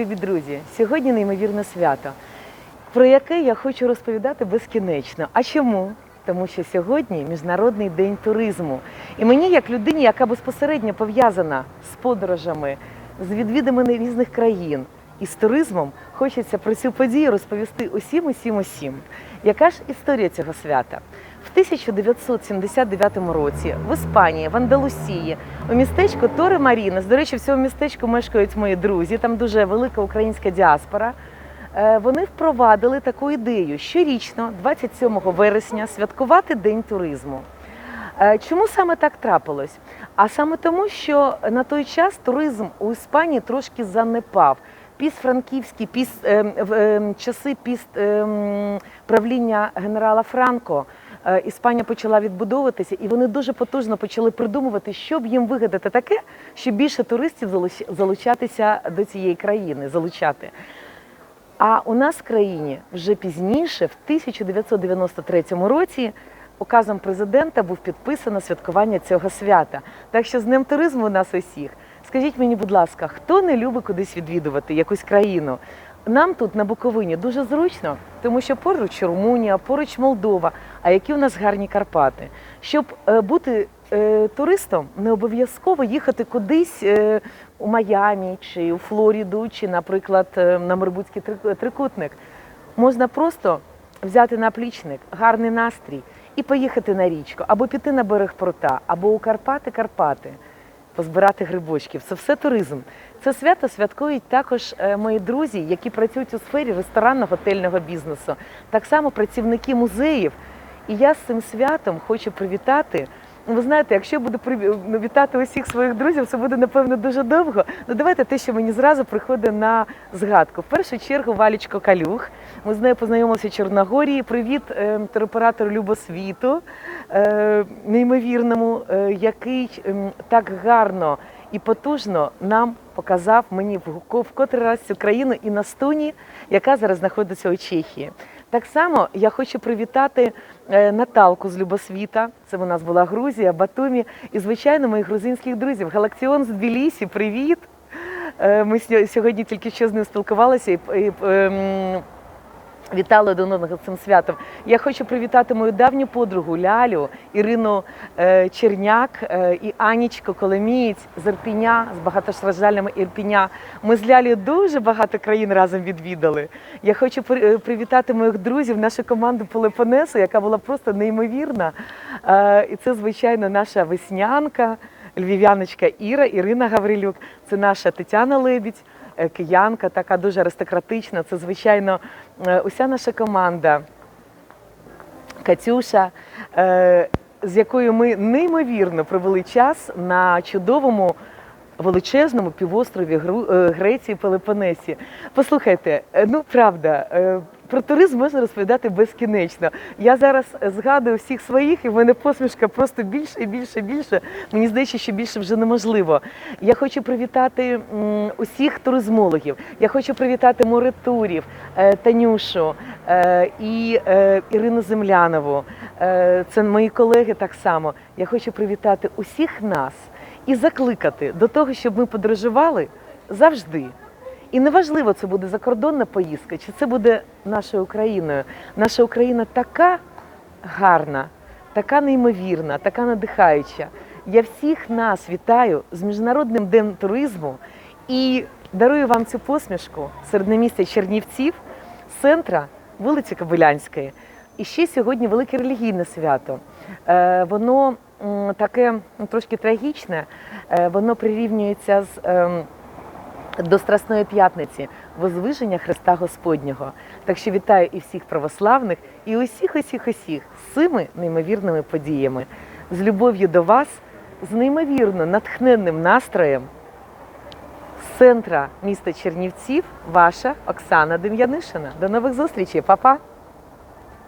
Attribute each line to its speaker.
Speaker 1: Любі друзі, сьогодні неймовірне свято, про яке я хочу розповідати безкінечно. А чому? Тому що сьогодні Міжнародний день туризму. І мені, як людині, яка безпосередньо пов'язана з подорожами, з відвідами різних країн і з туризмом, хочеться про цю подію розповісти усім, усім, усім. Яка ж історія цього свята? В 1979 році в Іспанії, в Андалусії, у містечку Торе Марінес, до речі, в цьому містечку мешкають мої друзі, там дуже велика українська діаспора. Е, Вони впровадили таку ідею щорічно, 27 вересня, святкувати День туризму. Е, Чому саме так трапилось? А саме тому, що на той час туризм у Іспанії трошки занепав. Піс-франківські, піс, е, е, часи піс е, правління генерала Франко Іспанія почала відбудовуватися, і вони дуже потужно почали придумувати, щоб їм вигадати таке, щоб більше туристів залуч- залучатися до цієї країни, залучати. А у нас в країні вже пізніше, в 1993 році, указом президента був підписано святкування цього свята. Так що з Днем туризму у нас усіх. Скажіть мені, будь ласка, хто не любить кудись відвідувати якусь країну? Нам тут на Буковині дуже зручно, тому що поруч Румунія, поруч Молдова. А які у нас гарні Карпати? Щоб е, бути е, туристом, не обов'язково їхати кудись е, у Майамі чи у Флориду, чи, наприклад, е, на Мирбутський трикутник. Можна просто взяти наплічник, гарний настрій і поїхати на річку, або піти на берег прута, або у Карпати Карпати, позбирати грибочків. Це все туризм. Це свято святкують також е, мої друзі, які працюють у сфері ресторанно-готельного бізнесу, так само працівники музеїв. І я з цим святом хочу привітати. Ну, Ви знаєте, якщо я буду ну, вітати усіх своїх друзів, це буде напевно дуже довго. Ну давайте те, що мені зразу приходить на згадку. В першу чергу Валічко Калюх. Ми з нею познайомилися в Чорногорії. Привіт е, туроператору Любосвіту, е, неймовірному, е, який ем, так гарно і потужно нам показав мені в котрий раз цю країну і Настуні, яка зараз знаходиться у Чехії. Так само я хочу привітати е, Наталку з Любосвіта. Це у нас була Грузія, Батумі, і звичайно моїх грузинських друзів. Галакціон з Тбілісі, привіт! Е, Ми сьо- сьогодні тільки що з ним спілкувалися і, вітали один одного цим святом. Я хочу привітати мою давню подругу Лялю, Ірину е, Черняк е, і Анічку Коломієць з Ірпіня, з багатостраждальними Ірпіня. Ми з Лялею дуже багато країн разом відвідали. Я хочу е, привітати моїх друзів, нашу команду Пелепонесу, яка була просто неймовірна. І це, звичайно, наша веснянка, львів'яночка Іра, Ірина Гаврилюк. Це наша Тетяна Лебідь, киянка, така дуже аристократична. Це, звичайно, е, уся наша команда. Катюша, е, з якою ми неймовірно провели час на чудовому величезному півострові е, Греції Пелепонесі. Послухайте, е, ну правда. Про туризм можна розповідати безкінечно. Я зараз згадую всіх своїх, і в мене посмішка просто більше і більше і більше. Мені здається, що більше вже неможливо. Я хочу привітати усіх туризмологів. Я хочу привітати Моритурів, е, Танюшу е, і е, Ірину Землянову. Це мої колеги так само. Я хочу привітати усіх нас і закликати до того, щоб ми подорожували завжди. І неважливо, це буде закордонна поїздка, чи це буде нашою Україною. Наша Україна така гарна, така неймовірна, така надихаюча. Я всіх нас вітаю з Міжнародним днем туризму і дарую вам цю посмішку середньомістя Чернівців, центра вулиці Кобилянської. І ще сьогодні велике релігійне свято. Е, Воно таке ну, трошки трагічне, е, воно прирівнюється з. До Страсної п'ятниці, возвиження Христа Господнього. Так що вітаю і всіх православних, і усіх, усіх, усіх з цими неймовірними подіями, з любов'ю до вас, з неймовірно натхненним настроєм. З центра міста Чернівців, ваша Оксана Дем'янишина. До нових зустрічей, Па-па!